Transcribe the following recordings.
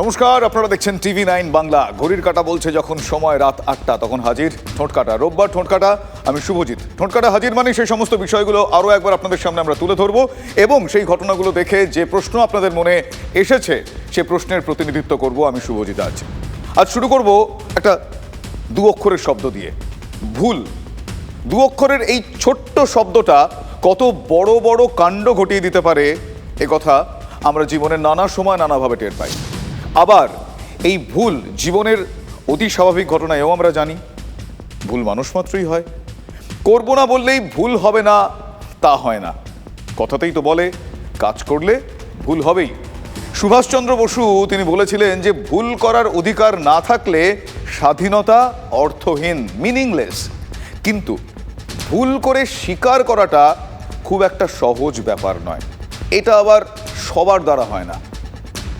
নমস্কার, আপনারা দেখছেন টিভি নাইন বাংলা। ঘড়ির কাটা বলছে যখন সময় রাত আটটা, তখন হাজির ঠোঁটকাটা রোববার ঠোঁটকাটা আমি শুভজিৎ। ঠোঁটকাটা হাজির মানে সেই সমস্ত বিষয়গুলো আরও একবার আপনাদের সামনে আমরা তুলে ধরবো এবং সেই ঘটনাগুলো দেখে যে প্রশ্ন আপনাদের মনে এসেছে, সে প্রশ্নের প্রতিনিধিত্ব করব আমি শুভজিৎ আজ। আজ শুরু করব একটা দু অক্ষরের শব্দ দিয়ে। ভুল। দু অক্ষরের এই ছোট্ট শব্দটা কত বড় বড় কাণ্ড ঘটিয়ে দিতে পারে, এ কথা আমরা জীবনের নানা সময় নানাভাবে টের পাই। আবার এই ভুল জীবনের অতি স্বাভাবিক ঘটনা এও আমরা জানি, ভুল মানুষ মাত্রই হয়। করব না বললেই ভুল হবে না, তা হয় না। কথাতেই তো বলে, কাজ করলে ভুল হবেই। সুভাষচন্দ্র বসু তিনি বলেছিলেন যে, ভুল করার অধিকার না থাকলে স্বাধীনতা অর্থহীন মিনিংলেস কিন্তু ভুল করে স্বীকার করাটা খুব একটা সহজ ব্যাপার নয়। এটা আবার সবার দ্বারা হয় না।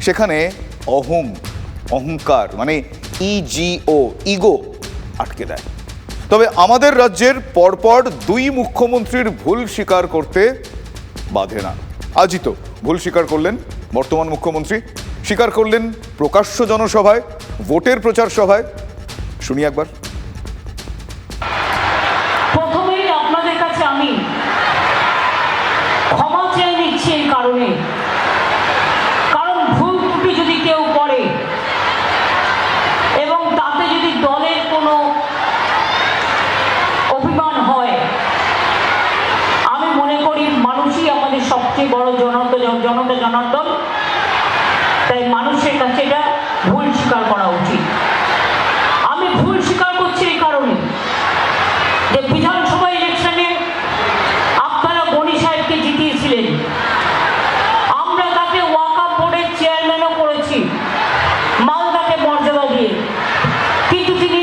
সেখানে অহং অহংকার মানে ইজিও ইগো আটকে দেয়। তবে আমাদের রাজ্যের পরপর দুই মুখ্যমন্ত্রীর ভুল স্বীকার করতে বাধে না। আজই তো ভুল স্বীকার করলেন বর্তমান মুখ্যমন্ত্রী, স্বীকার করলেন প্রকাশ্য জনসভায়, ভোটের প্রচার সভায়। শুনি একবার। প্রথমেই আপনাদের কাছে আমি ক্ষমা চেয়ে নিচ্ছি এই কারণ ভুল ত্রুটি যদি কেউ করে এবং তাতে যদি দলের কোনো অভিমান হয় আমি মনে করি মানুষই আমাদের সবচেয়ে বড় জনতা জনতা জনার্দন তাই মানুষের কাছে এটা ভুল স্বীকার করা উচিত। আমি ভুল স্বীকার করছি এই কারণে যে বিধানসভা ইলেকশনে আপনারা গণি সাহেবকে জিতিয়েছিলেন। আমরা তাকে ওয়াকাপ বোর্ডের চেয়ারম্যানও করেছি, মালদাকে মর্যাদা দিয়ে। কিন্তু তিনি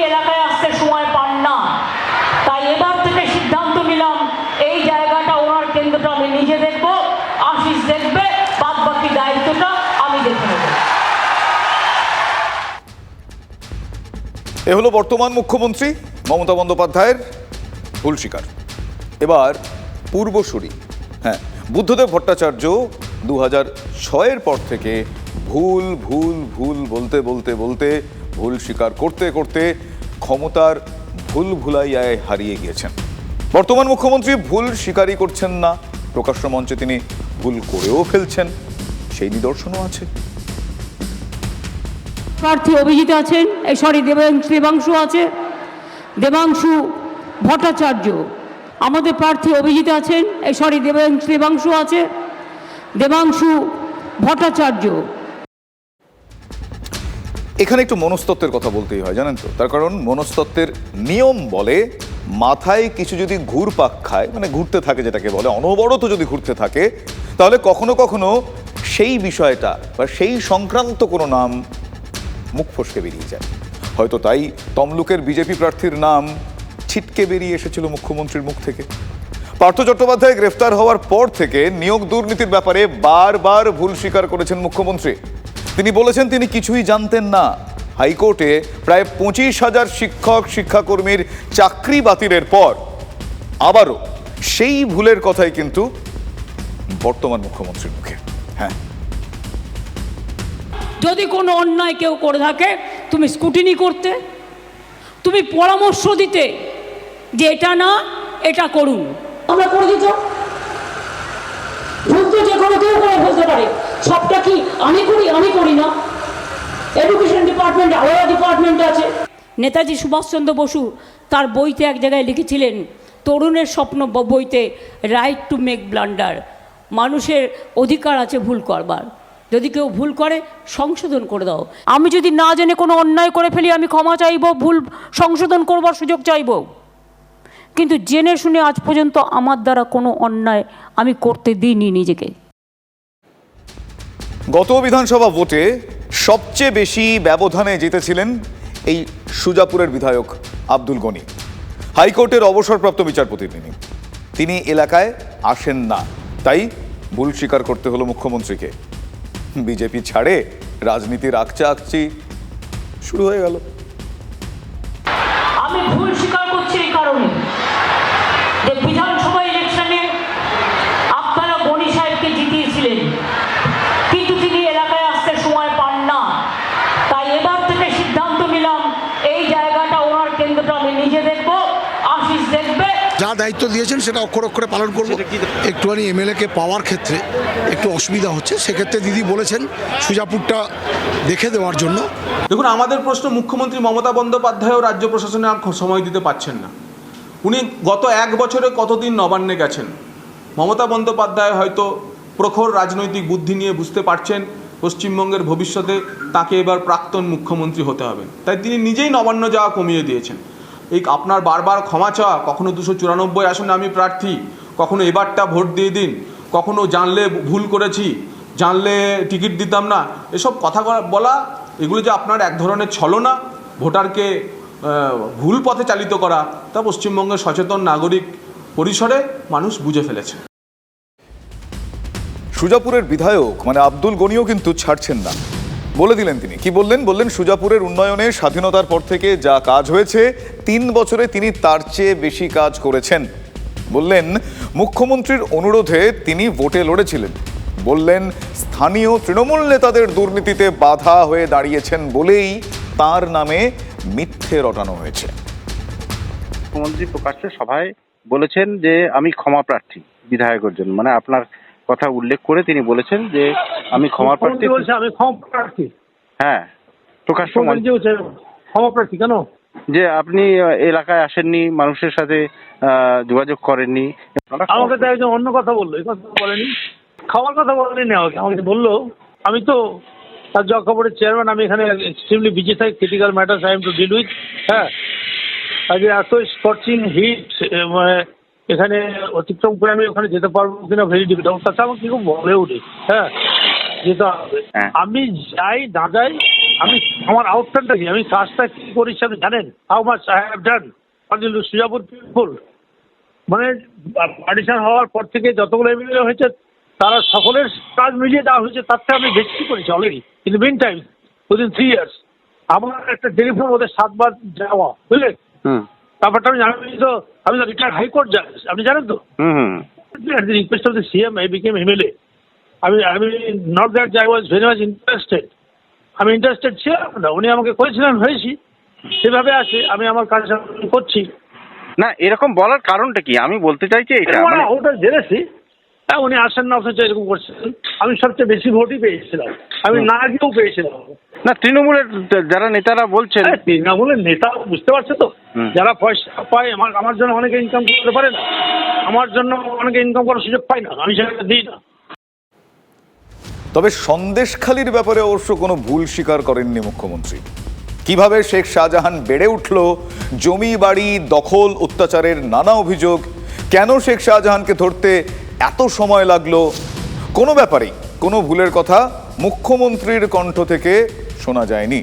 এ হলো বর্তমান মুখ্যমন্ত্রী মমতা বন্দ্যোপাধ্যায়ের ভুল স্বীকার। এবার পূর্বসূরি হ্যাঁ বুদ্ধদেব ভট্টাচার্য দু হাজার ছয়ের পর থেকে ভুল ভুল ভুল বলতে বলতে বলতে, ভুল স্বীকার করতে করতে ক্ষমতার ভুল ভুলাইয়ায় হারিয়ে গিয়েছেন। বর্তমান মুখ্যমন্ত্রী ভুল স্বীকারই করছেন না। প্রকাশ্য মঞ্চে তিনি ভুল করেও ফেলছেন। সেই নিদর্শনও আছে। প্রার্থী অভিজিৎ আছেন, এই সরি দেবাংশু আছে, দেবাংশু ভট্টাচার্য। আমাদের প্রার্থী অভিজিৎ আছেন, এই সরি দেবাংশু আছে, দেবাংশু ভট্টাচার্য। এখানে একটু মনস্তত্ত্বের কথা বলতেই হয়, জানেন তো? তার কারণ মনস্তত্ত্বের নিয়ম বলে, মাথায় কিছু যদি ঘুরপাক খায় মানে ঘুরতে থাকে যেটাকে বলে, অনবরত যদি ঘুরতে থাকে, তাহলে কখনো কখনো সেই বিষয়টা বা সেই সংক্রান্ত কোনো নাম মুখ ফসকে বেরিয়ে যায়। হয়তো তাই তমলুকের বিজেপি প্রার্থীর নাম ছিটকে বেরিয়ে এসেছিল মুখ্যমন্ত্রীর মুখ থেকে। পার্থ চট্টোপাধ্যায় গ্রেফতার হওয়ার পর থেকে নিয়োগ দুর্নীতির ব্যাপারে বারবার ভুল স্বীকার করেছেন মুখ্যমন্ত্রী। তিনি বলেছেন তিনি কিছুই জানতেন না। হাইকোর্টে প্রায় পঁচিশ হাজার শিক্ষক, শিক্ষাকর্মীর চাকরি বাতিলের পর আবারও সেই ভুলের কথাই কিন্তু বর্তমান মুখ্যমন্ত্রীর মুখে। হ্যাঁ। যদি কোনো অন্যায় কেউ করে থাকে, তুমি স্কুটিনি করতে, তুমি পরামর্শ দিতে যে এটা না, এটা করুন। আমরা করে দিত ভুল তো যে কোনো কেউ করে ফেলতে পারে। সবটা কি আমি করি আমি করি না। এডুকেশন ডিপার্টমেন্ট আলাদা ডিপার্টমেন্ট আছে। নেতাজি সুভাষচন্দ্র বসু তার বইতে এক জায়গায় লিখেছিলেন, তরুণের স্বপ্ন বইতে রাইট টু মেক ব্লান্ডার মানুষের অধিকার আছে ভুল করবার। যদি কেউ ভুল করে, সংশোধন করে দাও। আমি যদি না জেনে কোনো অন্যায় করে ফেলি, আমি ক্ষমা চাইব, ভুল সংশোধন করবার সুযোগ চাইব। কিন্তু জেনে শুনে আজ পর্যন্ত আমার দ্বারা কোনো অন্যায় আমি করতে দিইনি নিজেকে। গত বিধানসভা ভোটে সবচেয়ে বেশি ব্যবধানে জিতেছিলেন এই সুজাপুরের বিধায়ক আব্দুল গনি। হাইকোর্টের অবসরপ্রাপ্ত বিচারপতি তিনি। তিনি এলাকায় আসেন না। তাই ভুল স্বীকার করতে হলো মুখ্যমন্ত্রীকে। বিজেপি ছাড়ে রাজনীতির আকচা আঁকছি শুরু হয়ে গেল। আমি ভুল স্বীকার করছি এই কারণে যে বিধানসভা ইলেকশনে আপনারা গণি সাহেবকে জিতিয়েছিলেন কিন্তু তিনি এলাকায় আসতে সময় পান না তাই এবার থেকে সিদ্ধান্ত নিলাম এই জায়গাটা ওনার কেন্দ্রটা আমি নিজে দেখব আশিস দেখবে যা দায়িত্ব দিয়েছেন সেটা অক্ষর অক্ষরে পালন করব। একটুখানি এমএলএকে পাওয়ার ক্ষেত্রে একটু অসুবিধা হচ্ছে। সেক্ষেত্রে দিদি বলেছেন সুজাপুরটা দেখে দেওয়ার জন্য। দেখুন আমাদের প্রশ্ন মুখ্যমন্ত্রী মমতা বন্দ্যোপাধ্যায়ও রাজ্য প্রশাসনে আর সময় দিতে পারছেন না। উনি গত এক বছরে কতদিন নবান্নে গেছেন? মমতা বন্দ্যোপাধ্যায় হয়তো প্রখর রাজনৈতিক বুদ্ধি নিয়ে বুঝতে পারছেন পশ্চিমবঙ্গের ভবিষ্যতে তাকে এবার প্রাক্তন মুখ্যমন্ত্রী হতে হবে। তাই তিনি নিজেই নবান্ন যাওয়া কমিয়ে দিয়েছেন। এই আপনার বারবার ক্ষমা চাওয়া, কখনো দুশো চুরানব্বই আসনে আমি প্রার্থী, কখনো এবারটা ভোট দিয়ে দিন, কখনো জানলে ভুল করেছি, জানলে টিকিট দিতাম না, এসব কথা বলা, এগুলো যে আপনার এক ধরনের ছলনা, ভোটারকে ভুল পথে চালিত করা, তা পশ্চিমবঙ্গের সচেতন নাগরিক পরিসরে মানুষ বুঝে ফেলেছে। সুজাপুরের বিধায়ক মানে আব্দুল গনিও কিন্তু ছাড়ছেন না। বলে দিলেন তিনি। কি বললেন? বললেন, সুজাপুরের উন্নয়নে স্বাধীনতার পর থেকে যা কাজ হয়েছে, তিন বছরে তিনি তার চেয়ে বেশি কাজ করেছেন। বললেন, মুখ্যমন্ত্রীর অনুরোধে তিনি ভোটে লড়েছিলেন। বললেন, স্থানীয় তৃণমূল নেতাদের দুর্নীতিতে বাধা হয়ে দাঁড়িয়েছেন বলেই তার নামে মিথ্যে রটানো হয়েছে। মুখ্যমন্ত্রী প্রকাশ্যে সভায় বলেছেন যে, আমি ক্ষমা প্রার্থী বিধায়কের জন্য। মানে আপনার কথা উল্লেখ করে তিনি বলেছেন যে আমি ক্ষমা প্রার্থী। আমি ক্ষমা প্রার্থী। হ্যাঁ প্রকাশ্য বলছে ক্ষমা প্রার্থী কেন? যে আপনি এলাকায় আসেননি মানুষের সাথে যোগাযোগ করেননি। আমাকে তো একজন অন্য কথা বলল এই কথা বলেনি। খাওয়ার কথা বলেনি আমাকে আমাকে বলল আমি তো তার জগ খবরের চেয়ারম্যান আমি এখানে এক্সট্রিমলি বিজি থাকি critical matters I am to deal with হ্যাঁ। আজকে এত স্কচিং হিট এখানে অতিক্রম করে আমি ওখানে যেতে পারব কিনা ভেরি ডিফিকাল্ট তাছাড়া আমাকে কেউ বলে উঠে হ্যাঁ? যেতে হবে। হ্যাঁ। আমি যাই না যাই আমি আমার আউটকামটা কি? আমি কাজটা কি করেছি আপনি জানেন? How much I have done Sujapur people মানে পার্টিশন হওয়ার পর থেকে যতগুলো এমএলএ হয়েছে তারা সকলের কাজ মিলিয়ে দেওয়া হয়েছে তার থেকে আমি বেশি করেছি already in mean time within three years আমার একটা টেলিফোন ওদের সাতবার যাওয়া বুঝলেন? হুম। ব্যাপারটা আমি জানি তো আমি তো রিটায়ার্ড হাইকোর্ট জাজ আপনি জানেন তো? at the request of the CM, I became MLA. I mean, I mean, not that I was very much interested. আমি ইন্টারেস্টেড ছিলাম না উনি আমাকে করেছিলেন হয়েছি। সেভাবে আছে আমি আমার কাজ করছি। না এরকম বলার কারণটা কি? আমি বলতে চাইছি এটা মানে ওটা জেনেছি। হ্যাঁ উনি আসেন না অথচ এরকম করছেন। আমি সবচেয়ে বেশি ভোটই পেয়েছিলাম। আমি না গিয়েও পেয়েছিলাম। না তৃণমূলের যারা নেতারা বলছেন হ্যাঁ, তৃণমূলের নেতা বুঝতে পারছে তো। যারা পয়সা পায় আমার আমার জন্য অনেকে ইনকাম করতে পারে না। আমার জন্য অনেকে ইনকাম করার সুযোগ পায় না আমি সেটা দিই না। তবে সন্দেশখালির ব্যাপারে অবশ্য কোনো ভুল স্বীকার করেননি মুখ্যমন্ত্রী। কীভাবে শেখ শাহজাহান বেড়ে উঠল জমি বাড়ি দখল অত্যাচারের নানা অভিযোগ কেন শেখ শাহজাহানকে ধরতে এত সময় লাগল কোনো ব্যাপারেই কোনো ভুলের কথা মুখ্যমন্ত্রীর কণ্ঠ থেকে শোনা যায়নি।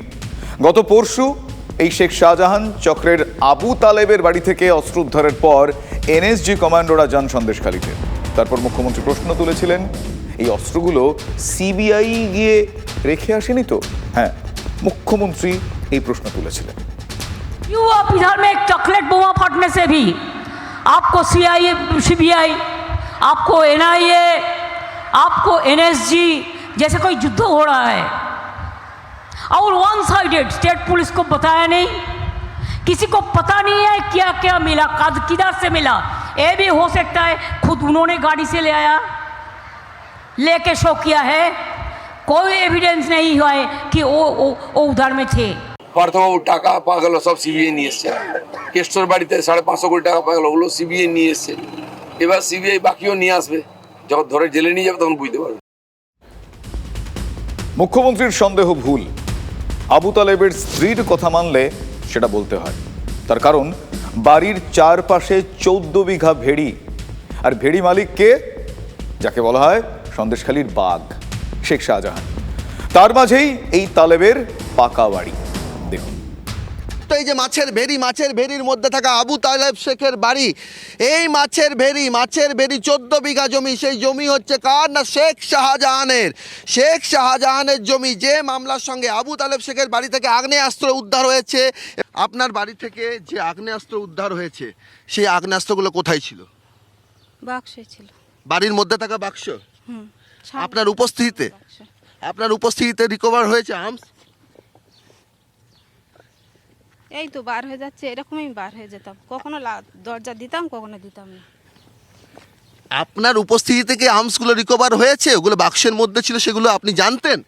গত পরশু এই শেখ শাহজাহান চক্রের আবু তালেবের বাড়ি থেকে অস্ত্র উদ্ধারের পর এনএসজি কমান্ডোরা যান সন্দেশখালিতে তারপর মুখ্যমন্ত্রী প্রশ্ন তুলেছিলেন এই অস্ত্রগুলো সিবিআই গিয়ে রেখে আসেনি তো হ্যাঁ মুখ্যমন্ত্রী এই প্রশ্ন তুলেছিলেন क्यों आप इधर में एक चॉकलेट बोमा फटने से भी आपको सी आई सी बी आई आपको एन आई ए आपको एन एस जी जैसे कोई युद्ध हो रहा है और वन साइडेड स्टेट पुलिस को बताया नहीं किसी को पता नहीं है क्या क्या मिला कद किधर से मिला ये भी हो सकता है खुद उन्होंने गाड़ी से ले आया लेके शो किया है कोई एविडेंस नहीं हुआ है कि वो वो वो उधर में थे পার্থবাবু টাকা পাওয়া গেল সব সিবিআই নিয়ে এসছে কেষ্টর বাড়িতে সাড়ে পাঁচশো কোটি টাকা পাওয়া গেল ওগুলো সিবিআই নিয়ে এসছে এবার সিবিআই বাকিও নিয়ে আসবে যখন ধরে জেলে নিয়ে যাবে তখন বুঝতে পারবে মুখ্যমন্ত্রীর সন্দেহ ভুল আবু তালেবের স্ত্রীর কথা মানলে সেটা বলতে হয়। তার কারণ, বাড়ির চারপাশে চৌদ্দ বিঘা ভেড়ি। আর ভেড়ি মালিক কে? যাকে বলা হয় সন্দেশখালীর বাঘ, শেখ শাহজাহান। তার মাঝেই এই তালেবের পাকা বাড়ি। দেখুন এই যে মাছের ভেরি মাছের ভেরির মধ্যে থাকা আবু তালেব শেখের বাড়ি এই মাছের ভেরি মাছের ভেরি চোদ্দ বিঘা জমি সেই জমি হচ্ছে কার না শেখ শাহজাহানের? শেখ শাহজাহানের জমি যে মামলার সঙ্গে আবু তালেব শেখের বাড়ি থেকে আগ্নেয়াস্ত্র উদ্ধার হয়েছে। আপনার বাড়ি থেকে যে আগ্নেয়াস্ত্র উদ্ধার হয়েছে সেই আগ্নেয়াস্ত্রগুলো কোথায় ছিল? বাক্সে ছিল। বাড়ির মধ্যে থাকা বাক্স? আপনার উপস্থিতিতে? আপনার উপস্থিতিতে রিকভার হয়েছে আর্মস এই তো বার হয়ে যাচ্ছে এরকমই বার হয়ে যেতাম। কখনো লা- দরজা দিতাম কখনো দিতাম না। আপনার উপস্থিতি থেকে আর্মসগুলো রিকভার হয়েছে? ওগুলো বাক্সের মধ্যে ছিল সেগুলো আপনি জানতেন?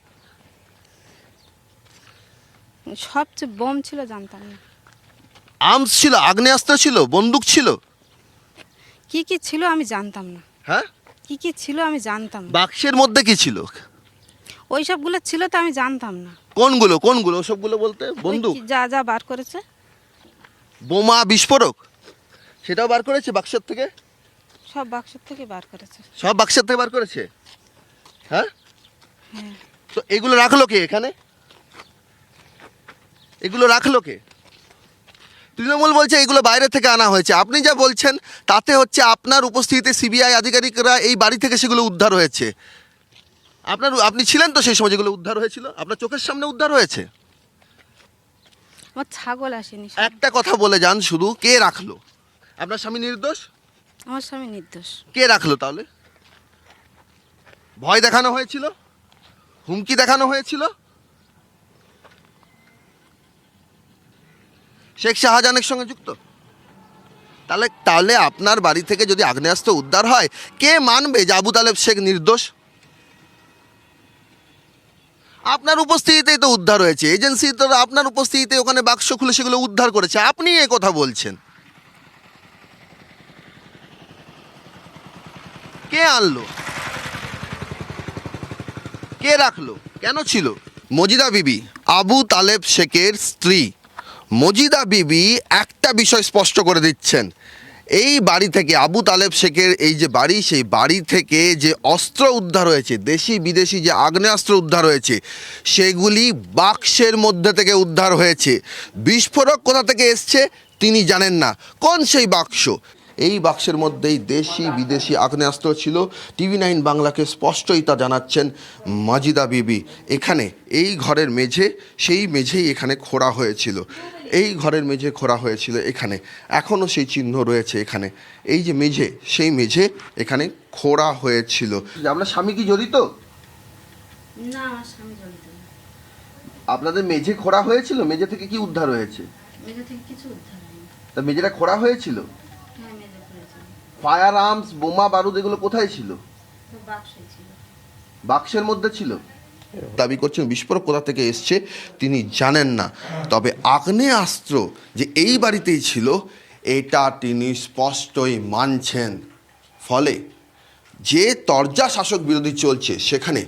সবচেয়ে বোম ছিল জানতাম না। আর্মস ছিল আগ্নেয়াস্ত্র ছিল বন্দুক ছিল? কি কি ছিল আমি জানতাম না। হ্যাঁ? কি কি ছিল আমি জানতাম না। বাক্সের মধ্যে কি ছিল? ওই সবগুলো ছিল তো আমি জানতাম না। কোনগুলো কোনগুলো? সবগুলো বলতে বন্দুক। যা যা বার করেছে? বোমা বিস্ফোরক। সেটাও বার করেছে বাক্সের থেকে? সব বাক্সের থেকে বার করেছে। সব বাক্সের থেকে বার করেছে? হ্যাঁ? হ্যাঁ। তো এগুলো রাখল কে এখানে? এগুলো রাখল কে? তৃণমূল বলছে এগুলো বাইরে থেকে আনা হয়েছে। আপনি যা বলছেন তাতে হচ্ছে আপনার উপস্থিতিতে সিবিআই আধিকারিকরা এই বাড়ি থেকে সেগুলো উদ্ধার হয়েছে। আপনার আপনি ছিলেন তো সেই সময় যেগুলো উদ্ধার হয়েছিল? আপনার চোখের সামনে উদ্ধার হয়েছে? আমার ছাগল আসেনি একটা কথা বলে যান শুধু কে রাখল? আপনার স্বামী নির্দোষ? আমার স্বামী নির্দোষ। কে রাখল তাহলে? ভয় দেখানো হয়েছিল? হুমকি দেখানো হয়েছিল? শেখ শাহজাহানের সঙ্গে যুক্ত? তাহলে তাহলে আপনার বাড়ি থেকে যদি আগ্নেয়াস্ত্র উদ্ধার হয় কে মানবে যে আবু তালেব শেখ নির্দোষ? আপনার উপস্থিতিতেই তো উদ্ধার হয়েছে। এজেন্সি তো আপনার উপস্থিতিতে ওখানে বাক্স খুলে সেগুলো উদ্ধার করেছে। আপনি এ কথা বলছেন। কে আনলো? কে রাখল? কেন ছিল? মজিদা বিবি, আবু তালেব শেখের স্ত্রী। মজিদা বিবি একটা বিষয় স্পষ্ট করে দিচ্ছেন। এই বাড়ি থেকে আবু তালেব শেখের এই যে বাড়ি, সেই বাড়ি থেকে যে অস্ত্র উদ্ধার হয়েছে, দেশি বিদেশি যে আগ্নেয়াস্ত্র উদ্ধার হয়েছে, সেগুলি বাক্সের মধ্যে থেকে উদ্ধার হয়েছে। বিস্ফোরক কোথা থেকে এসছে তিনি জানেন না। কোন সেই বাক্স? এই বাক্সের মধ্যেই দেশি বিদেশি আগ্নেয়াস্ত্র ছিল। টিভি নাইন বাংলাকে স্পষ্টই তা জানাচ্ছেন মাজিদা বিবি। এখানে, এই ঘরের মেঝে, সেই মেঝেই এখানে খোঁড়া হয়েছিল। এই ঘরের মেঝে খোঁড়া হয়েছিল এখানে। এখনও সেই চিহ্ন রয়েছে এখানে। এই যে মেঝে সেই মেঝে এখানে খোঁড়া হয়েছিল। আপনার স্বামী কি জড়িত? না স্বামী জড়িত আপনাদের মেঝে খোঁড়া হয়েছিল? মেঝে থেকে কি উদ্ধার হয়েছে? মেঝে থেকে কিছু উদ্ধার তা মেঝেটা খোঁড়া হয়েছিল? হ্যাঁ ফায়ার আর্মস বোমা বারুদ এগুলো কোথায় ছিল। বাক্সের মধ্যে ছিল? দাবি করছেন, বিস্ফোরক কোথা থেকে এসছে তিনি জানেন না। তবে আগ্নেয়াস্ত্র যে এই বাড়িতেই ছিল, এটা তিনি স্পষ্টই মানছেন। ফলে যে তরজা শাসক বিরোধী চলছে, সেখানে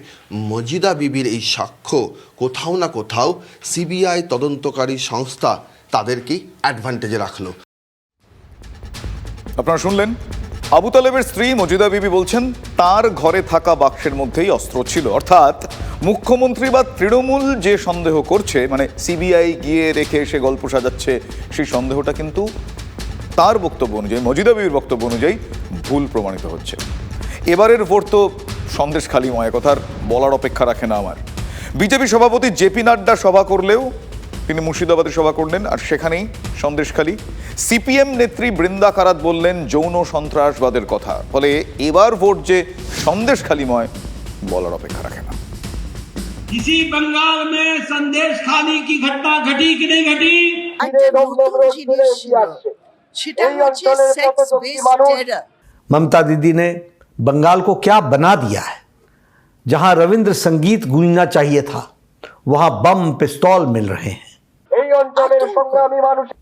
মজিদা বিবির এই সাক্ষ্য কোথাও না কোথাও সিবিআই তদন্তকারী সংস্থা তাদেরকেই অ্যাডভান্টেজে রাখল। আপনারা শুনলেন আবু তালেবের স্ত্রী মজিদা বিবি বলছেন, তার ঘরে থাকা বাক্সের মধ্যেই অস্ত্র ছিল। অর্থাৎ মুখ্যমন্ত্রী বা তৃণমূল যে সন্দেহ করছে মানে সিবিআই গিয়ে রেখে এসে গল্প সাজাচ্ছে, সেই সন্দেহটা কিন্তু তার বক্তব্য অনুযায়ী, মজিদা বিবির বক্তব্য অনুযায়ী ভুল প্রমাণিত হচ্ছে। এবারের ভোট তো সন্দেশ খালি ময় কথার বলার অপেক্ষা রাখে না আমার। বিজেপি সভাপতি জেপি নাড্ডা সভা করলেও তিনি মুর্শিদাবাদে সভা করলেন আর সেখানেই সন্দেশখালী সিপিএম নেত্রী বৃন্দা কারাত বললেন যৌন সন্ত্রাসবাদের কথা ফলে এবার ভোট যে সন্দেশখালীময় বলার অপেক্ষা রাখে না किसी बंगाल में संदेश खाने की घटना घटी कि नहीं घटी ममता दीदी ने बंगाल को क्या बना दिया है जहां रविंद्र संगीत गूंजना चाहिए था वहां बम पिस्तौल मिल रहे हैं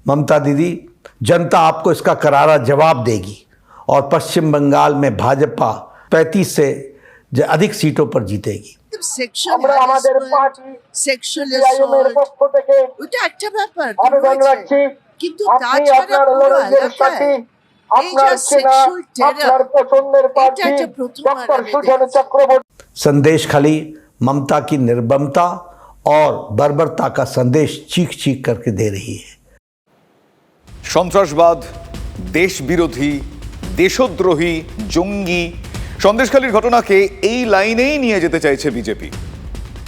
ममता दीदी जनता आपको इसका करारा जवाब देगी और पश्चिम बंगाल में भाजपा 35 से ज- अधिक सीटों पर जीतेगी আমরা আমাদের পার্টি সিপিআইএম এর পক্ষ থেকে আবেদন রাখছি আপনি আপনার অনুরোধের সাথে আপনার চেনা আপনার পছন্দের প্রার্থী ডক্টর সুজন চক্রবর্তী संदेश खाली ममता की निर्ममता और बर्बरता का संदेश चीख चीख करके दे रही है সন্ত্রাসবাদ দেশবিরোধী দেশদ্রোহী জঙ্গি সন্দেশখালীর ঘটনাকে এই লাইনেই নিয়ে যেতে চাইছে বিজেপি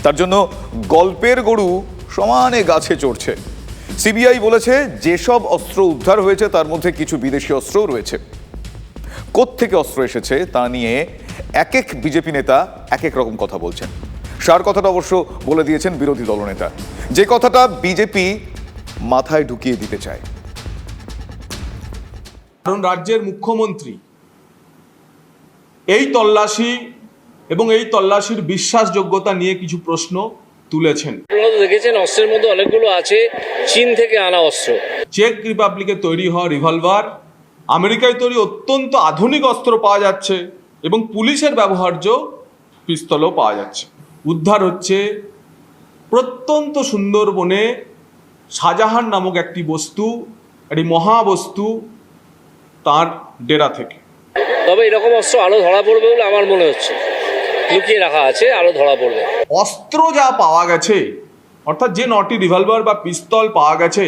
তার জন্য গল্পের গরু সমানে গাছে চড়ছে সিবিআই বলেছে যেসব অস্ত্র উদ্ধার হয়েছে তার মধ্যে কিছু বিদেশি অস্ত্রও রয়েছে থেকে অস্ত্র এসেছে তা নিয়ে এক এক বিজেপি নেতা এক এক রকম কথা বলছেন সার কথাটা অবশ্য বলে দিয়েছেন বিরোধী দলনেতা। যে কথাটা বিজেপি মাথায় ঢুকিয়ে দিতে চায়। কারণ রাজ্যের মুখ্যমন্ত্রী এই তল্লাশি এবং এই তল্লাশির বিশ্বাসযোগ্যতা নিয়ে কিছু প্রশ্ন তুলেছেন। দেখেছেন অস্ত্রের মধ্যে অনেকগুলো আছে চীন থেকে আনা অস্ত্র। চেক রিপাবলিকে তৈরি হওয়া রিভলভার আমেরিকায় তৈরি অত্যন্ত আধুনিক অস্ত্র পাওয়া যাচ্ছে এবং পুলিশের ব্যবহার্য পিস্তলও পাওয়া যাচ্ছে। উদ্ধার হচ্ছে প্রত্যন্ত সুন্দরবনে শাহজাহান নামক একটি বস্তু একটি মহাবস্তু তার ডেরা থেকে। তবে এরকম অস্ত্র আলো ধরা পড়বে বলে আমার মনে হচ্ছে। লুকিয়ে রাখা আছে আলো ধরা পড়বে। অস্ত্র যা পাওয়া গেছে অর্থাৎ যে নটি রিভলভার বা পিস্তল পাওয়া গেছে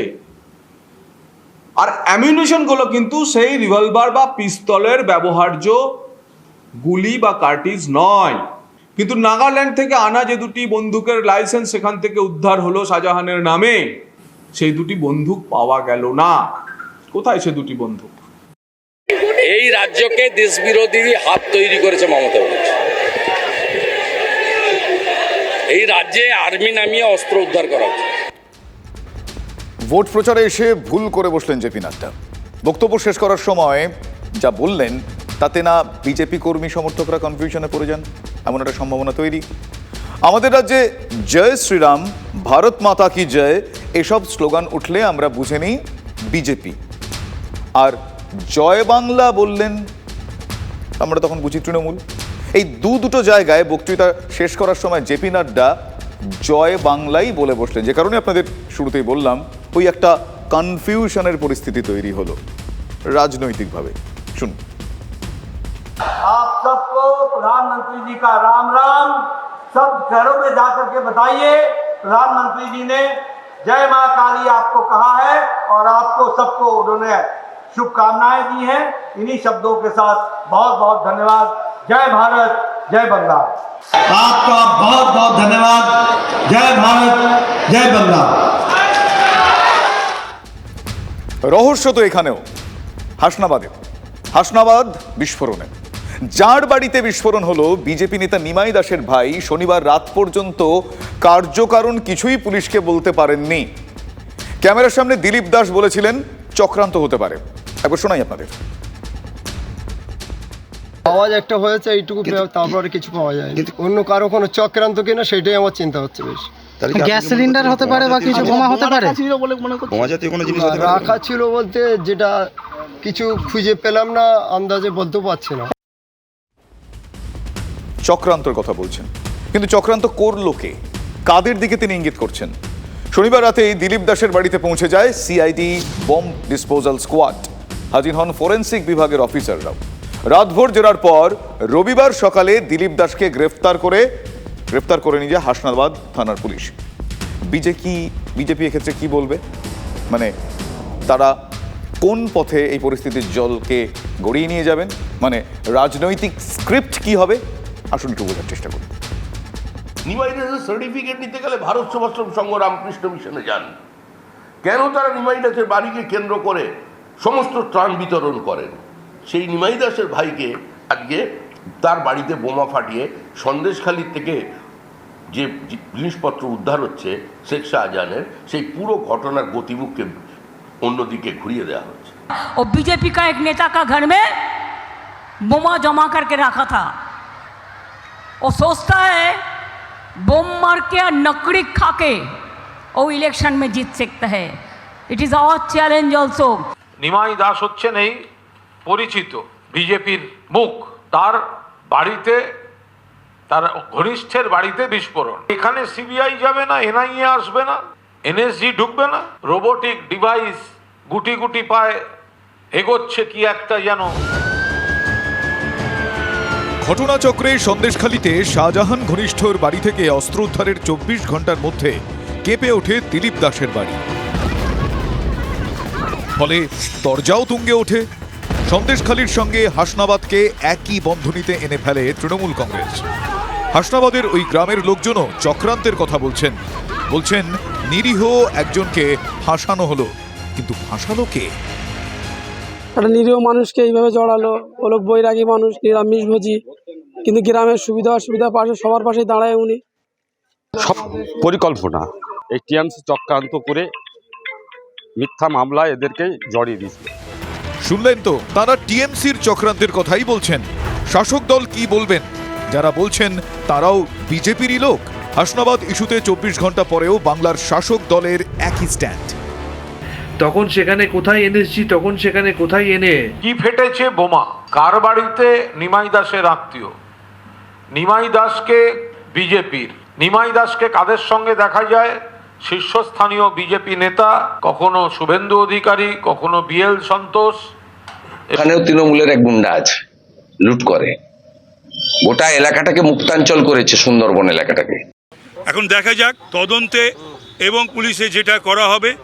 আর অ্যামিউনিশনগুলো কিন্তু সেই রিভলভার বা পিস্তলের ব্যবহার্য গুলি বা কার্টিজ নয়। কিন্তু নাগাল্যান্ড থেকে আনা যে দুটি বন্দুকের লাইসেন্স সেখান থেকে উদ্ধার হলো শাহজাহানের নামে সেই দুটি বন্দুক পাওয়া গেল না। কোথায় সে দুটি বন্দুক? এই রাজ্যকে দেশ বিরোধী হাত তৈরি করেছে মমতা ব্যানার্জি। এই রাজ্যে আর্মি নামিয়ে অস্ত্র উদ্ধার করা হচ্ছে। ভোট প্রচারে এসে ভুল করে বসলেন জেপি নাড্ডা। বক্তব্য শেষ করার সময় যা বললেন তাতে না বিজেপি কর্মী সমর্থকরা কনফিউশনে পড়ে যান। এমন একটা সম্ভাবনা তৈরি। আমাদের রাজ্যে জয় শ্রীরাম, ভারত মাতা কি জয়, এসব স্লোগান উঠলে আমরা বুঝে নিই বিজেপি। আর জয় বাংলা বললেন, আমরা তখন বুঝি তৃণমূল। এই দু দুটো জায়গায় বক্তৃতা শেষ করার সময় জেপি নাড্ডা জয় বাংলাই বলে বসলেন। যে কারণে আপনাদের শুরুতেই বললাম, ওই একটা কনফিউশনের পরিস্থিতি তৈরি হলো, রাজনৈতিকভাবে। শুনুন। आप सबको प्रधानमंत्री जी का राम राम सब घरों में जा करके बताइए प्रधानमंत्री जी ने जय माँ काली आपको कहा है और आपको सबको उन्होंने शुभकामनाएं दी हैं इन्हीं शब्दों के साथ बहुत बहुत धन्यवाद जय भारत जय बंगाल आपका बहुत बहुत धन्यवाद जय भारत जय बंगाल রহস্য তো এখানেও হাসনাবাদে হাসনাবাদ বিস্ফোরণে যার বাড়িতে বিস্ফোরণ হলো বিজেপি নেতা নিমাই দাসের ভাই শনিবার রাত পর্যন্ত কার্যকারণ কিছুই পুলিশকে বলতে পারেননি। ক্যামেরার সামনে দিলীপ দাস বলেছিলেন চক্রান্ত হতে পারে। একবার শোনাই আপনাদের। আওয়াজ একটা হয়েছে এইটুকু তারপরে কিছু পাওয়া যায় অন্য কারও কোনো চক্রান্ত কিনা সেটাই আমার চিন্তা হচ্ছে বেশ। গ্যাস সিলিন্ডার হতে পারে বা কিছু বোমা হতে পারে? রাখা ছিল বলতে যেটা কিছু খুঁজে পেলাম না আন্দাজে বলতেও পারছি না। চক্রান্তর কথা বলছেন। কিন্তু চক্রান্ত করল কে? কাদের দিকে তিনি ইঙ্গিত করছেন? শনিবার রাতে দিলীপ দাসের বাড়িতে পৌঁছে যায় সিআইডি বম্ব ডিসপোজাল স্কোয়াড। হাজির হন ফরেন্সিক বিভাগের অফিসাররাও। রাতভর জেরার পর রবিবার সকালে দিলীপ দাসকে গ্রেফতার করে গ্রেফতার করে নিয়ে যায় হাসনাবাদ থানার পুলিশ। বিজে কি, বিজেপি এক্ষেত্রে কি বলবে? মানে তারা কোন পথে এই পরিস্থিতির জলকে গড়িয়ে নিয়ে যাবেন? মানে রাজনৈতিক স্ক্রিপ্ট কি হবে? আসুন একটু বোঝার চেষ্টা করুন নিমাই দাসের সার্টিফিকেট নিতে গেলে ভারত সেবাশ্রম সংঘ রামকৃষ্ণ মিশনে যান কেন তারা নিমাই দাসের বাড়িকে কেন্দ্র করে সমস্ত ত্রাণ বিতরণ করেন সেই নিমাই দাসের ভাইকে আজকে তার বাড়িতে বোমা ফাটিয়ে সন্দেশখালির থেকে যে জিনিসপত্র উদ্ধার হচ্ছে শেখ শাহজাহানের সেই পুরো ঘটনার গতিমুখকে অন্যদিকে ঘুরিয়ে দেওয়া হচ্ছে और बीजेपी का एक नेता का घर में बोमा जमा करके रखा था वो सोचता है बोम मार के और नकड़ी खा के वो इलेक्शन में जीत सकता है it is our challenge also Nimai Das হচ্ছেন এই পরিচিত বিজেপির মুখ তার বাড়িতে তার ঘনিষ্ঠের বাড়িতে বিস্ফোরণ এখানে সিবিআই যাবে না এনআইএ আসবে না এনএসজি ঢুকবে না রোবোটিক ডিভাইস গুটি গুটি পায় এগোচ্ছে কি একটা যেন ঘটনাচক্রে সন্দেশখালীতে শাহজাহান ঘনিষ্ঠর বাড়ি থেকে অস্ত্র উদ্ধারের চব্বিশ ঘণ্টার মধ্যে কেঁপে ওঠে দিলীপ দাসের বাড়ি। ফলে দরজাও তুঙ্গে ওঠে। সন্দেশখালীর সঙ্গে হাসনাবাদকে একই বন্ধনীতে এনে ফেলে তৃণমূল কংগ্রেস। হাসনাবাদের ওই গ্রামের লোকজনও চক্রান্তের কথা বলছেন। বলছেন, নিরীহ একজনকে ফাঁসানো হলো। কিন্তু ফাঁসালো কে? একটা নিরীহ মানুষকে এইভাবে জড়ালো ও লোক বৈরাগী মানুষ নিরামিষভোজী কিন্তু গ্রামের সুবিধা অসুবিধা পাশে সবার পাশে দাঁড়ায় উনি। সব পরিকল্পনা এই টিএমসি চক্রান্ত করে মিথ্যা মামলায় এদেরকে জড়িয়ে দিয়েছে। শুনলেন তো তারা টিএমসির চক্রান্তের কথাই বলছেন। শাসক দল কি বলবেন? যারা বলছেন তারাও বিজেপিরই লোক। হাসনাবাদ ইস্যুতে চব্বিশ ঘণ্টা পরেও বাংলার শাসক দলের একই স্ট্যান্ড। তখন সেখানে কোথায় এনএসজি তখন সেখানে কোথায় এনে? কি ফেটেছে বোমা? কার বাড়িতে? নিমাই দাসের আত্মীয়। নিমাই দাসকে বিজেপির। নিমাই দাসকে কাদের সঙ্গে দেখা যায়? শীর্ষস্থানীয় বিজেপি নেতা কখনো শুভেন্দু অধিকারী কখনো বিএল সন্তোষ। এখানেও তৃণমূলের এক গুন্ডা আছে লুট করে। গোটা এলাকাটাকে মুক্তাঞ্চল করেছে সুন্দরবন এলাকাটাকে। এখন দেখা যাক তদন্তে এবং পুলিশে যেটা করা হবে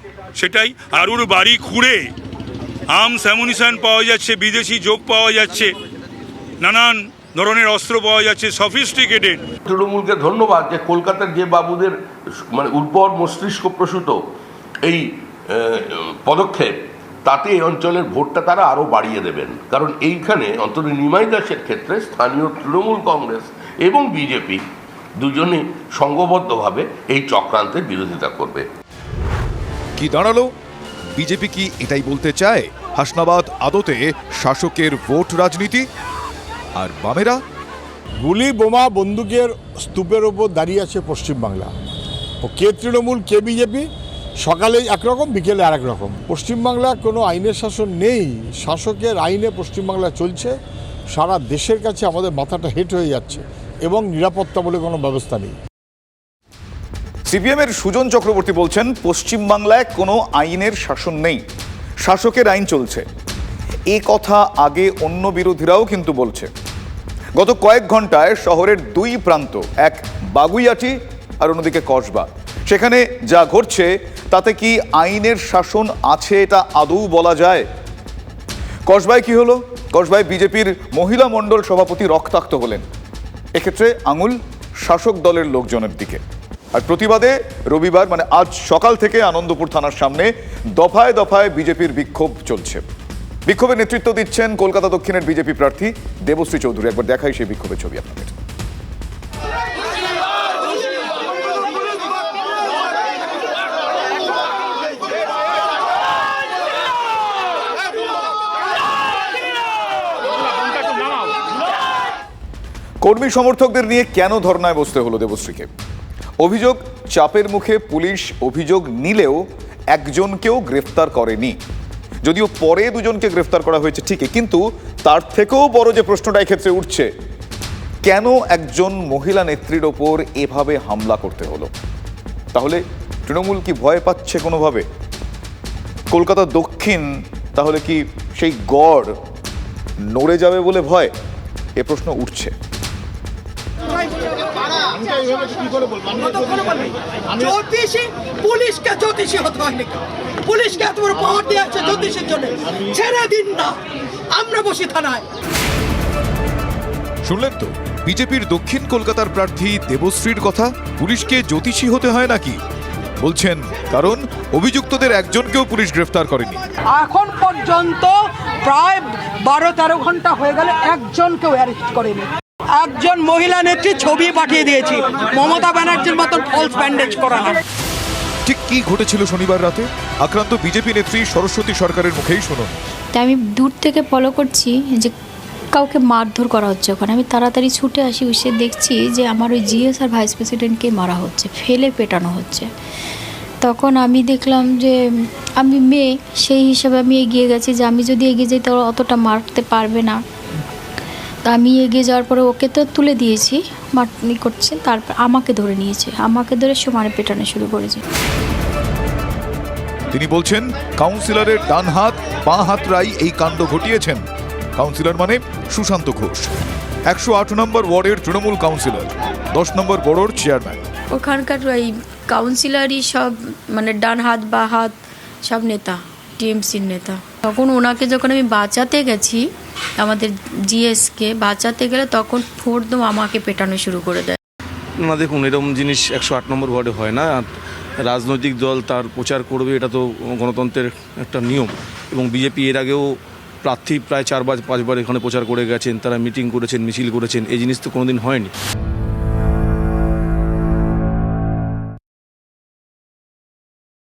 সেটাই আরুর বাড়ি খুঁড়ে আর্মস অ্যামুনিশন পাওয়া যাচ্ছে, বিদেশি যোগ পাওয়া যাচ্ছে, নানান ধরনের অস্ত্র পাওয়া যাচ্ছে সফিস্টিকেটেড তৃণমূলকে ধন্যবাদ যে কলকাতার যে বাবুদের মানে উর্বর মস্তিষ্ক প্রসূত এই পদক্ষেপ, তাতে এই অঞ্চলের ভোটটা তারা আরও বাড়িয়ে দেবেন। কারণ এইখানে অন্তত নিমাই দাসের ক্ষেত্রে স্থানীয় তৃণমূল কংগ্রেস এবং বিজেপি দুজনে সংঘবদ্ধভাবে এই চক্রান্তের বিরোধিতা করবে। কি দাঁড়াল? বিজেপি কি এটাই বলতে চায়? হাসনাবাদ আদতে শাসকের ভোট রাজনীতি? আর বামেরা? গুলি, বোমা, বন্দুকের স্তূপের ওপর দাঁড়িয়ে আছে পশ্চিমবাংলা। ও কে তৃণমূল, কে বিজেপি? সকালে একরকম, বিকেলে আরেক রকম পশ্চিমবাংলা কোনো আইনের শাসন নেই। শাসকের আইনে পশ্চিমবাংলা চলছে। সারা দেশের কাছে আমাদের মাথাটা হেট হয়ে যাচ্ছে। এবং নিরাপত্তা বলে কোনো ব্যবস্থা নেই। সিপিএমের সুজন চক্রবর্তী বলছেন, পশ্চিমবাংলায় কোনো আইনের শাসন নেই। শাসকের আইন চলছে। এ কথা আগে অন্য বিরোধীরাও কিন্তু বলছে। গত কয়েক ঘন্টায় শহরের দুই প্রান্ত, এক বাগুইয়াটি আর অন্যদিকে কসবা। সেখানে যা ঘটছে, তাতে কি আইনের শাসন আছে এটা আদৌ বলা যায়? কসবায় কি হলো? কসবায় বিজেপির মহিলা মণ্ডল সভাপতি রক্তাক্ত হলেন। এক্ষেত্রে আঙুল শাসক দলের লোকজনের দিকে। আর প্রতিবাদে রবিবার মানে আজ সকাল থেকে আনন্দপুর থানার সামনে দফায় দফায় বিজেপির বিক্ষোভ চলছে। বিক্ষোভে নেতৃত্ব দিচ্ছেন কলকাতা দক্ষিণের বিজেপি প্রার্থী দেবশ্রী চৌধুরী। একবার দেখাই সেই বিক্ষোভের ছবি আপনাদের। কর্মী সমর্থকদের নিয়ে কেন ধর্নায় বসতে হলো দেবশ্রীকে? অভিযোগ, চাপের মুখে পুলিশ অভিযোগ নিলেও একজনকেও গ্রেফতার করেনি। যদিও পরে দুজনকে গ্রেফতার করা হয়েছে ঠিকই, কিন্তু তার থেকেও বড় যে প্রশ্নটা এক্ষেত্রে উঠছে, কেন একজন মহিলা নেত্রীর ওপর এভাবে হামলা করতে হলো? তাহলে তৃণমূল কি ভয় পাচ্ছে কোনোভাবে? কলকাতা দক্ষিণ, তাহলে কি সেই গড় নড়ে যাবে বলে ভয়? এ প্রশ্ন উঠছে। জ্যোতিষী? পুলিশকে জ্যোতিষী হতে হয় নাকি পুলিশকে এত বড় পাওয়ার দিয়ে আছে জ্যোতিষের জন্য। ছেড়ে দিন না। আমরা বসি থানায়। শুনলেন তো? বিজেপির দক্ষিণ কলকাতার প্রার্থী দেবশ্রীর কথা? পুলিশকে জ্যোতিষী হতে হয় নাকি? বলছেন কারণ অভিযুক্তদের একজনকেও পুলিশ গ্রেফতার করেনি। এখন পর্যন্ত প্রায় বারো তেরো ঘণ্টা হয়ে গেলে একজনকেও অ্যারেস্ট করেনি। একজন মহিলা নেত্রী ছবি পাঠিয়ে দিয়েছি। মমতা ব্যানার্জির মতন ফলস ব্যান্ডেজ করা না। ঠিক কি ঘটেছিল শনিবার রাতে? আক্রান্ত বিজেপি নেত্রী সরস্বতী সরকারের মুখেই শুনুন। তাই আমি দূর থেকে ফলো করছি যে কাউকে মারধর করা হচ্ছে ওখানে। আমি তাড়াতাড়ি ছুটে আসি এসে দেখছি যে আমার ওই জিএস আর ভাইস প্রেসিডেন্টকে মারা হচ্ছে ফেলে পেটানো হচ্ছে। তখন আমি দেখলাম যে আমি মেয়ে সেই হিসাবে আমি এগিয়ে গেছি যে আমি যদি এগিয়ে যাই তাহলে অতটা মারতে পারবে না। তা আমি এগিয়ে যাওয়ার পরে ওকে তো তুলে দিয়েছি মাটনি করছে তারপর আমাকে ধরে নিয়েছে। আমাকে ধরে সমানে পেটানো শুরু করেছে। তিনি বলছেন কাউন্সিলরের ডান হাত বাঁ হাতরাই এই কাণ্ড ঘটিয়েছেন। কাউন্সিলর মানে সুশান্ত ঘোষ। একশো আট নম্বর ওয়ার্ডের তৃণমূল কাউন্সিলর দশ নম্বর বড়োর চেয়ারম্যান। ওখানকার ওই কাউন্সিলারই সব মানে ডান হাত বা হাত সব নেতা টিএমসির নেতা। তখন ওনাকে যখন আমি বাঁচাতে গেছি আমাদের জিএসকে বাঁচাতে গেলে তখন ফোর্দম আমাকে পেটানো শুরু করে দেয়। না, দেখুন, এরকম জিনিস একশো আট নম্বর ওয়ার্ডে হয় না। রাজনৈতিক দল তার প্রচার করবে, এটা তো গণতন্ত্রের একটা নিয়ম। এবং বিজেপি এর আগেও প্রার্থী প্রায় চারবার পাঁচবার এখানে প্রচার করে গেছেন, তারা মিটিং করেছেন, মিছিল করেছেন, এই জিনিস তো কোনোদিন হয়নি।